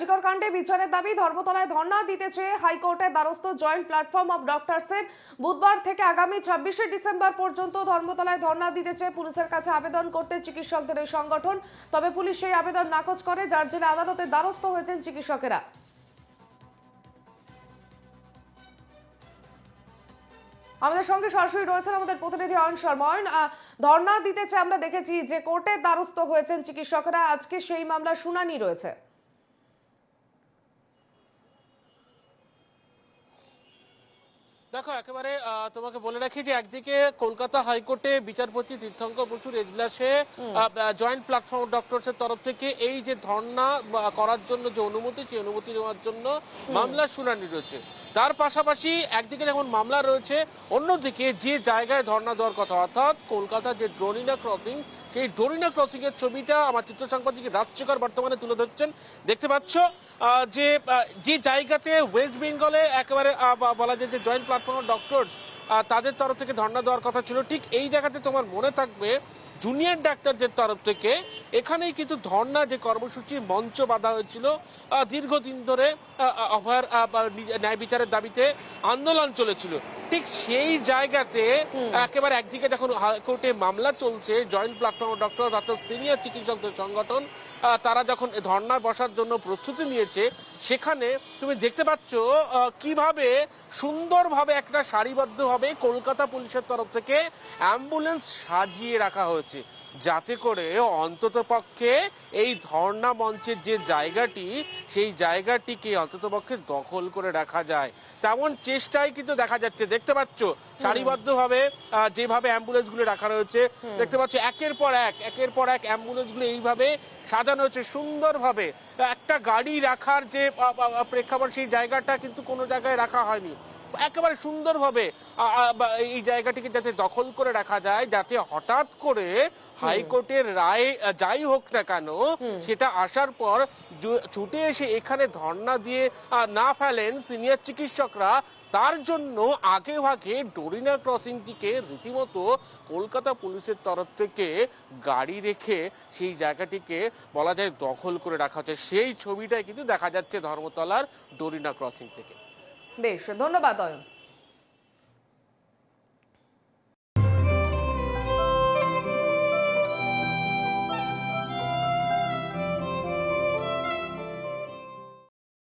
চিকর কাণ্ডে বিচারের দাবি ধর্মতলায় ধর্ণা দিতে চেয়ে হাইকোর্টের দ্বারস্থ জয়েন্ট প্ল্যাটফর্ম অব ডক্টরসের বুধবার থেকে আগামী ছাব্বিশে ডিসেম্বর পর্যন্ত ধর্মতলায় ধর্ণা দিতে চেয়ে পুলিশের কাছে আবেদন করতে চিকিৎসকদের এই সংগঠন। তবে পুলিশ সেই আবেদন নাকচ করে যার জেলে আদালতের দ্বারস্থ হয়েছেন চিকিৎসকেরা। আমাদের সঙ্গে সরাসরি রয়েছেন আমাদের প্রতিনিধি অয়ন শর্মা। অয়ন আহ, ধর্ণা দিতেছে আমরা দেখেছি যে কোর্টের দ্বারস্থ হয়েছেন চিকিৎসকরা। আজকে সেই মামলা শুনানি রয়েছে। দেখো একেবারে তোমাকে বলে রাখি যে একদিকে কলকাতা হাইকোর্টে বিচারপতি তীর্থঙ্কর বসুর এজলাসে জয়েন্ট প্ল্যাটফর্ম ডক্টরস এর তরফ থেকে এই যে ধর্ণা করার জন্য যে অনুমতি সেই অনুমতি নেওয়ার জন্য মামলার শুনানি রয়েছে। তার পাশাপাশি একদিকে যেমন মামলা রয়েছে অন্যদিকে যে জায়গায় ধর্ণা দেওয়ার কথা অর্থাৎ কলকাতা যে ড্রোনিনা ক্রসিং সেই ডোরিনা ক্রসিং এর ছবিটা আমার চিত্র সাংবাদিক রাজ্যকর বর্তমানে তুলে ধরছেন। দেখতে পাচ্ছ যে যে জায়গাতে ওয়েস্ট বেঙ্গলে একেবারে বলা যায় যে জয়েন্ট প্ল্যাটফর্ম ডক্টর তাদের তরফ থেকে ধর্ণা দেওয়ার কথা ছিল। ঠিক এই জায়গাতে তোমার মনে থাকবে জুনিয়র ডাক্তারদের তরফ থেকে এখানেই কিন্তু ধর্ণা যে কর্মসূচির মঞ্চ বাঁধা হয়েছিল দীর্ঘদিন ধরে অভয়ার ন্যায় বিচারের দাবিতে আন্দোলন চলেছিল। ঠিক সেই জায়গাতে একেবারে একদিকে যখন হাইকোর্টে মামলা চলছে জয়েন্ট প্ল্যাটফর্ম ডক্টর অর্থাৎ সিনিয়র চিকিৎসকদের সংগঠন তারা যখন ধর্ণা বসার জন্য প্রস্তুতি নিয়েছে সেখানে তুমি দেখতে পাচ্ছ কীভাবে সুন্দরভাবে একটা সারিবদ্ধভাবে কলকাতা পুলিশের তরফ থেকে অ্যাম্বুলেন্স সাজিয়ে রাখা হয়েছে। যাতে করে অন্তত পক্ষে এই ধর্ণা মঞ্চের যে জায়গাটি সেই জায়গাটিকে অন্তত পক্ষে দখল করে রাখা যায়। তেমন চেষ্টাই কিন্তু দেখা যাচ্ছে। দেখতে পাচ্ছ সারিবদ্ধভাবে যেভাবে অ্যাম্বুলেন্সগুলো রাখা রয়েছে দেখতে পাচ্ছ একের পর এক একের পর এক অ্যাম্বুলেন্সগুলো এইভাবে সাজানো হয়েছে। সুন্দরভাবে একটা গাড়ি রাখার যে প্রেক্ষাপট সেই জায়গাটা কিন্তু কোনো জায়গায় রাখা হয়নি। একেবারে সুন্দরভাবে এই জায়গাটিকে যাতে দখল করে রাখা যায় যাতে হঠাৎ করে হাইকোর্টের রায় যাই হোক না কেন সেটা আসার পর ছুটে এসে এখানে ধর্ণা দিয়ে না ফেলেন সিনিয়র চিকিৎসকরা তার জন্য আগে ভাগে ডোরিনা ক্রসিংটিকে রীতিমতো কলকাতা পুলিশের তরফ থেকে গাড়ি রেখে সেই জায়গাটিকে বলা যায় দখল করে রাখা হচ্ছে। সেই ছবিটাই কিন্তু দেখা যাচ্ছে ধর্মতলার ডোরিনা ক্রসিং থেকে। বেশ ধন্যবাদ অয়ন।